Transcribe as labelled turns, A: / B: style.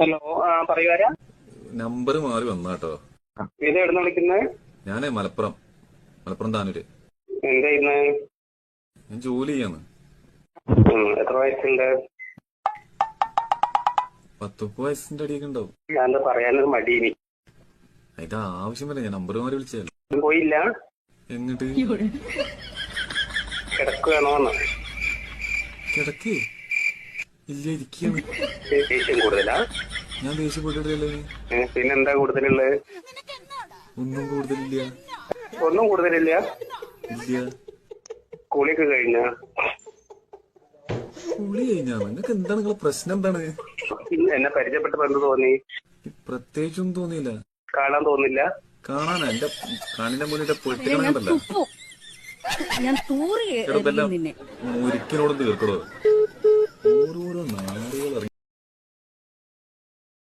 A: Hello ആ പറയുവാരാ
B: number മാറി വന്നാട്ടോ
A: ഇത് എവിടെ വിളിക്കുന്നത്
B: ഞാനേ മലപ്പുറം മലപ്പുറം താനൂര്.
A: എന്താ ചെയ്യുന്നത്
B: ഞാൻ ജോലി ചെയ്യാന്ന്.
A: എത്ര വയസ്സുണ്ട്?
B: പത്ത് മുപ്പത് വയസ്സിന്റെ അടിയൊക്കെ ഉണ്ടാവും.
A: ഞാൻ പറയാനൊരു മടിയിനി.
B: ഇത് ആവശ്യമല്ല ഞാൻ നമ്പർ മാറി വിളിച്ചു
A: പോയില്ല.
B: എങ്ങോട്ട്?
A: കിടക്കുകയാണോന്ന്
B: കിടക്കേ. ഇല്ല ഇരിക്കാണ്
A: ദേഷ്യം കൂടുതലാ?
B: ഞാൻ ദേഷ്യപ്പെട്ടിട്ടല്ലേ
A: പിന്നെന്താ കൂടുതലുള്ളത്
B: ഒന്നും കൂടുതലില്ല.
A: ഒന്നും കൂടുതലില്ല.
B: ഇല്ല.
A: കുളിയൊക്കെ കഴിഞ്ഞ?
B: കുളി കഴിഞ്ഞാ? നിങ്ങൾക്ക് എന്താണ് നിങ്ങളെ പ്രശ്നം എന്താണ്?
A: എന്നെ പരിചയപ്പെട്ടപ്പോ എന്ത് തോന്നി?
B: പ്രത്യേകിച്ചും പ്രത്യേകിച്ചൊന്നും തോന്നിയില്ല.
A: കാണാൻ തോന്നില്ല
B: കാണാനാ. എന്റെ കണ്ണിന്റെ മുന്നിട്ട്
C: ഞാൻ ഞാൻ തൂറി
B: ഒരിക്കലോടും തീർക്കടോ ഓരോരോ നായ